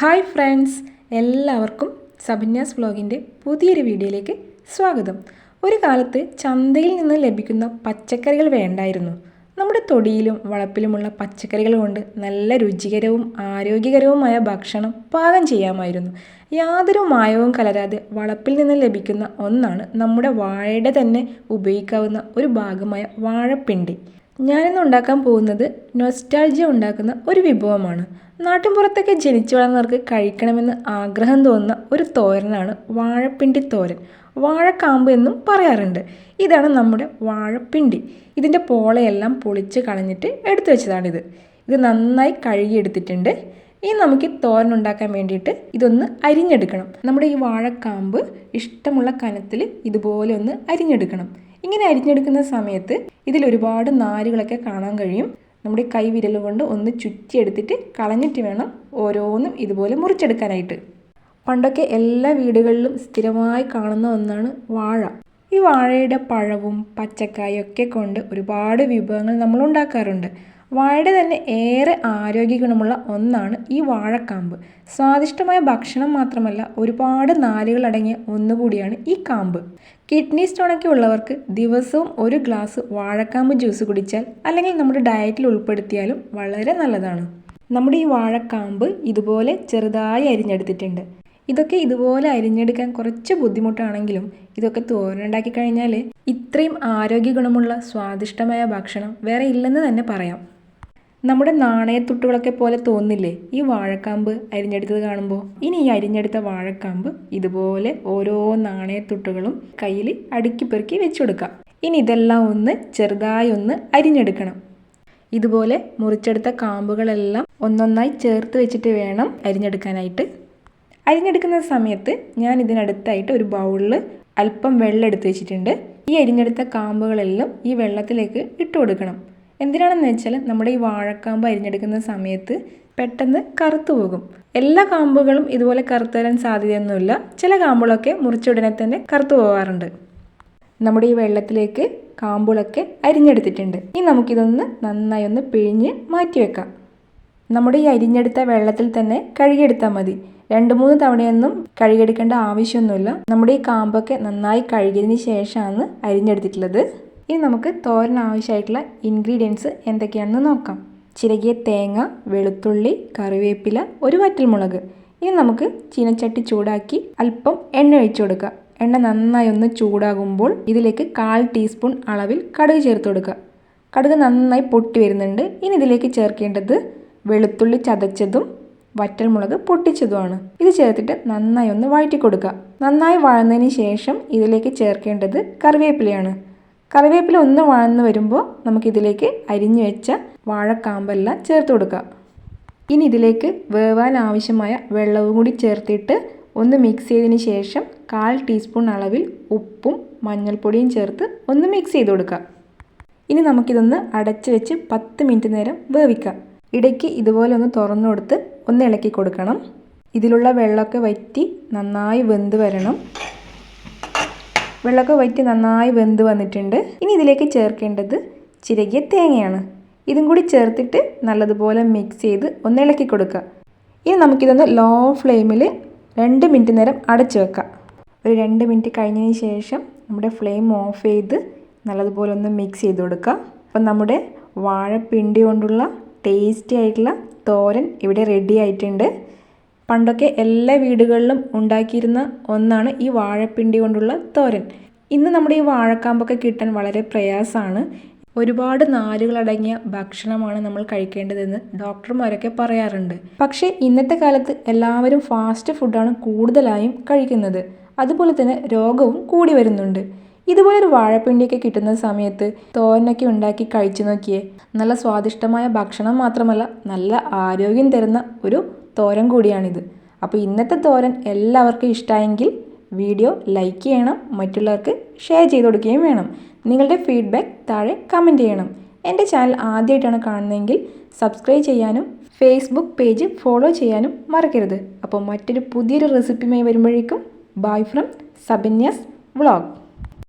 Hi friends എല്ലാവർക്കും സബന്യാസ് വ്ലോഗിന്റെ പുതിയൊരു വീഡിയോയിലേക്ക് സ്വാഗതം. ഒരു കാലത്ത് ചന്തയിൽ നിന്ന് ലഭിക്കുന്ന പച്ചക്കറികൾ വേണ്ടായിരുന്നു. നമ്മുടെ തൊടിയിലും വളപ്പിലുമുള്ള പച്ചക്കറികൾ കൊണ്ട് നല്ല രുചികരവും ആരോഗ്യകരവുമായ ഭക്ഷണം പാകം ചെയ്യാമായിരുന്നു. യാതൊരു മായവും കലരാതെ വളപ്പിൽ നിന്ന് ലഭിക്കുന്ന ഒന്നാണ് നമ്മുടെ വാഴയുടെ തന്നെ ഉപയോഗിക്കാവുന്ന ഒരു ഭാഗമായ വാഴപ്പിണ്ടി. ഞാനിന്ന് ഉണ്ടാക്കാൻ പോകുന്നത് നൊസ്റ്റാൾജിയ ഉണ്ടാക്കുന്ന ഒരു വിഭവമാണ്. നാട്ടിൻപുറത്തൊക്കെ ജനിച്ചു വളർന്നവർക്ക് കഴിക്കണമെന്ന് ആഗ്രഹം തോന്നുന്ന ഒരു തോരനാണ് വാഴപ്പിണ്ടി തോരൻ. വാഴക്കാമ്പ് എന്നും പറയാറുണ്ട്. ഇതാണ് നമ്മുടെ വാഴപ്പിണ്ടി. ഇതിന്റെ പോളയെല്ലാം പൊളിച്ച് കളഞ്ഞിട്ട് എടുത്തു വെച്ചതാണിത്. ഇത് നന്നായി കഴുകിയെടുത്തിട്ടുണ്ട്. ഇനി നമുക്ക് തോരൻ ഉണ്ടാക്കാൻ വേണ്ടിയിട്ട് ഇതൊന്ന് അരിഞ്ഞെടുക്കണം. നമ്മുടെ ഈ വാഴക്കാമ്പ് ഇഷ്ടമുള്ള കനത്തിൽ ഇതുപോലെ ഒന്ന് അരിഞ്ഞെടുക്കണം. ഇങ്ങനെ അരിഞ്ഞെടുക്കുന്ന സമയത്ത് ഇതിൽ ഒരുപാട് നാരുകളൊക്കെ കാണാൻ കഴിയും. നമ്മുടെ കൈ വിരൽ കൊണ്ട് ഒന്ന് ചുറ്റിയെടുത്തിട്ട് കളഞ്ഞിട്ട് വേണം ഓരോന്നും ഇതുപോലെ മുറിച്ചെടുക്കാനായിട്ട്. പണ്ടൊക്കെ എല്ലാ വീടുകളിലും സ്ഥിരമായി കാണുന്ന ഒന്നാണ് വാഴ. ഈ വാഴയുടെ പഴവും പച്ചക്കായും ഒക്കെ കൊണ്ട് ഒരുപാട് വിഭവങ്ങൾ നമ്മൾ ഉണ്ടാക്കാറുണ്ട്. വാഴയുടെ തന്നെ ഏറെ ആരോഗ്യ ഗുണമുള്ള ഒന്നാണ് ഈ വാഴക്കാമ്പ്. സ്വാദിഷ്ടമായ ഭക്ഷണം മാത്രമല്ല ഒരുപാട് നാരുകൾ അടങ്ങിയ ഒന്നുകൂടിയാണ് ഈ കാമ്പ്. കിഡ്നി സ്റ്റോണൊക്കെ ഉള്ളവർക്ക് ദിവസവും ഒരു ഗ്ലാസ് വാഴക്കാമ്പ് ജ്യൂസ് കുടിച്ചാൽ അല്ലെങ്കിൽ നമ്മുടെ ഡയറ്റിൽ ഉൾപ്പെടുത്തിയാലും വളരെ നല്ലതാണ്. നമ്മുടെ ഈ വാഴക്കാമ്പ് ഇതുപോലെ ചെറുതായി അരിഞ്ഞെടുത്തിട്ടുണ്ട്. ഇതൊക്കെ ഇതുപോലെ അരിഞ്ഞെടുക്കാൻ കുറച്ച് ബുദ്ധിമുട്ടാണെങ്കിലും ഇതൊക്കെ തോരനുണ്ടാക്കി കഴിഞ്ഞാൽ ഇത്രയും ആരോഗ്യ ഗുണമുള്ള സ്വാദിഷ്ടമായ ഭക്ഷണം വേറെ ഇല്ലെന്ന് തന്നെ പറയാം. നമ്മുടെ നാണയത്തുട്ടുകളൊക്കെ പോലെ തോന്നില്ലേ? ഈ വാഴക്കാമ്പ് അരിഞ്ഞെടുത്തത് കാണുമ്പോൾ ഇനി ഈ അരിഞ്ഞെടുത്ത വാഴക്കാമ്പ് ഇതുപോലെ ഓരോ നാണയത്തുട്ടുകളും കയ്യിൽ അടുക്കി പെറുക്കി വെച്ചു കൊടുക്കാം ഇനി ഇതെല്ലാം ഒന്ന് ചെറുതായി ഒന്ന് അരിഞ്ഞെടുക്കണം. ഇതുപോലെ മുറിച്ചെടുത്ത കാമ്പുകളെല്ലാം ഒന്നൊന്നായി ചേർത്ത് വെച്ചിട്ട് വേണം അരിഞ്ഞെടുക്കാനായിട്ട്. അരിഞ്ഞെടുക്കുന്ന സമയത്ത് ഞാൻ ഇതിനടുത്തായിട്ട് ഒരു ബൗളിൽ അല്പം വെള്ളം എടുത്ത് വെച്ചിട്ടുണ്ട്. ഈ അരിഞ്ഞെടുത്ത കാമ്പുകളെല്ലാം ഈ വെള്ളത്തിലേക്ക് ഇട്ട് കൊടുക്കണം എന്തിനാണെന്ന് വെച്ചാൽ നമ്മുടെ ഈ വാഴക്കാമ്പ് അരിഞ്ഞെടുക്കുന്ന സമയത്ത് പെട്ടെന്ന് കറുത്തു പോകും. എല്ലാ കാമ്പുകളും ഇതുപോലെ കറുത്തു വരാൻ സാധ്യതയൊന്നുമില്ല. ചില കാമ്പുകളൊക്കെ മുറിച്ച ഉടനെ തന്നെ കറുത്തു പോകാറുണ്ട്. നമ്മുടെ ഈ വെള്ളത്തിലേക്ക് കാമ്പുകളൊക്കെ അരിഞ്ഞെടുത്തിട്ടുണ്ട്. ഇനി നമുക്കിതൊന്ന് നന്നായി ഒന്ന് പിഴിഞ്ഞ് മാറ്റി വെക്കാം. നമ്മുടെ ഈ അരിഞ്ഞെടുത്ത വെള്ളത്തിൽ തന്നെ കഴുകിയെടുത്താൽ മതി. രണ്ട് മൂന്ന് തവണയൊന്നും കഴുകിയെടുക്കേണ്ട ആവശ്യമൊന്നുമില്ല. നമ്മുടെ ഈ കാമ്പൊക്കെ നന്നായി കഴുകിയതിന് ശേഷമാണ് അരിഞ്ഞെടുത്തിട്ടുള്ളത്. ഇനി നമുക്ക് തോരൻ ആവശ്യമായിട്ടുള്ള ഇൻഗ്രീഡിയൻസ് എന്തൊക്കെയാണെന്ന് നോക്കാം. ചിരകിയ തേങ്ങ വെളുത്തുള്ളി കറിവേപ്പില ഒരു വറ്റൽമുളക്. ഇനി നമുക്ക് ചീനച്ചട്ടി ചൂടാക്കി അല്പം എണ്ണ ഒഴിച്ചു കൊടുക്കുക എണ്ണ നന്നായി ഒന്ന് ചൂടാകുമ്പോൾ ഇതിലേക്ക് കാൽ ടീസ്പൂൺ അളവിൽ കടുക് ചേർത്ത് കൊടുക്കുക. കടുക് നന്നായി പൊട്ടി വരുന്നുണ്ട്. ഇനി ഇതിലേക്ക് ചേർക്കേണ്ടത് വെളുത്തുള്ളി ചതച്ചതും വറ്റൽമുളക് പൊട്ടിച്ചതുമാണ്. ഇത് ചേർത്തിട്ട് നന്നായി ഒന്ന് വഴറ്റി കൊടുക്കുക. നന്നായി വഴന്നതിന് ശേഷം ഇതിലേക്ക് ചേർക്കേണ്ടത് കറിവേപ്പിലയാണ്. കറിവേപ്പില ഒന്ന് വഴന്ന് വരുമ്പോൾ നമുക്കിതിലേക്ക് അരിഞ്ഞു വെച്ച വാഴക്കാമ്പെല്ലാം ചേർത്ത് കൊടുക്കുക ഇനി ഇതിലേക്ക് വേവാൻ ആവശ്യമായ വെള്ളവും കൂടി ചേർത്തിട്ട് ഒന്ന് മിക്സ് ചെയ്തതിന് ശേഷം കാൽ ടീസ്പൂൺ അളവിൽ ഉപ്പും മഞ്ഞൾപ്പൊടിയും ചേർത്ത് ഒന്ന് മിക്സ് ചെയ്ത് കൊടുക്കുക ഇനി നമുക്കിതൊന്ന് അടച്ച് വെച്ച് പത്ത് മിനിറ്റ് നേരം വേവിക്കാം. ഇടയ്ക്ക് ഇതുപോലെ ഒന്ന് തുറന്നു കൊടുത്ത് ഒന്ന് ഇളക്കി കൊടുക്കണം. ഇതിലുള്ള വെള്ളമൊക്കെ വറ്റി നന്നായി വെന്ത് വരണം. വെള്ളമൊക്കെ വറ്റി നന്നായി വെന്ത് വന്നിട്ടുണ്ട്. ഇനി ഇതിലേക്ക് ചേർക്കേണ്ടത് ചിരകിയ തേങ്ങയാണ്. ഇതും കൂടി ചേർത്തിട്ട് നല്ലതുപോലെ മിക്സ് ചെയ്ത് ഒന്ന് ഇളക്കി കൊടുക്കുക. ഇനി നമുക്കിതൊന്ന് ലോ ഫ്ലെയിമിൽ രണ്ട് മിനിറ്റ് നേരം അടച്ചു വെക്കാം. ഒരു രണ്ട് മിനിറ്റ് കഴിഞ്ഞതിന് ശേഷം നമ്മുടെ ഫ്ലെയിം ഓഫ് ചെയ്ത് നല്ലതുപോലെ ഒന്ന് മിക്സ് ചെയ്ത് കൊടുക്കുക. അപ്പം നമ്മുടെ വാഴപ്പിണ്ടി കൊണ്ടുള്ള ടേസ്റ്റി ആയിട്ടുള്ള തോരൻ ഇവിടെ റെഡി ആയിട്ടുണ്ട്. പണ്ടൊക്കെ എല്ലാ വീടുകളിലും ഉണ്ടാക്കിയിരുന്ന ഒന്നാണ് ഈ വാഴപ്പിണ്ടി കൊണ്ടുള്ള തോരൻ. ഇന്ന് നമ്മുടെ ഈ വാഴക്കാമ്പൊക്കെ കിട്ടാൻ വളരെ പ്രയാസമാണ്. ഒരുപാട് നാരുകളടങ്ങിയ ഭക്ഷണമാണ് നമ്മൾ കഴിക്കേണ്ടതെന്ന് ഡോക്ടർമാരൊക്കെ പറയാറുണ്ട്. പക്ഷേ ഇന്നത്തെ കാലത്ത് എല്ലാവരും ഫാസ്റ്റ് ഫുഡാണ് കൂടുതലായും കഴിക്കുന്നത്. അതുപോലെ തന്നെ രോഗവും കൂടി വരുന്നുണ്ട്. ഇതുപോലെ ഒരു വാഴപ്പിണ്ടിയൊക്കെ കിട്ടുന്ന സമയത്ത് തോരനൊക്കെ ഉണ്ടാക്കി കഴിച്ചു നോക്കിയേ. നല്ല സ്വാദിഷ്ടമായ ഭക്ഷണം മാത്രമല്ല നല്ല ആരോഗ്യം തരുന്ന ഒരു തോരൻ കൂടിയാണിത്. അപ്പോൾ ഇന്നത്തെ തോരൻ എല്ലാവർക്കും ഇഷ്ടമായെങ്കിൽ വീഡിയോ ലൈക്ക് ചെയ്യണം മറ്റുള്ളവർക്ക് ഷെയർ ചെയ്ത് കൊടുക്കുകയും വേണം. നിങ്ങളുടെ ഫീഡ്ബാക്ക് താഴെ കമന്റ് ചെയ്യണം. എന്റെ ചാനൽ ആദ്യമായിട്ടാണ് കാണുന്നതെങ്കിൽ സബ്സ്ക്രൈബ് ചെയ്യാനും ഫേസ്ബുക്ക് പേജ് ഫോളോ ചെയ്യാനും മറക്കരുത്. അപ്പോൾ മറ്റൊരു പുതിയൊരു റെസിപ്പിയുമായി വരുമ്പോഴേക്കും. ബൈ ഫ്രം സബന്യാസ് വ്ളോഗ്.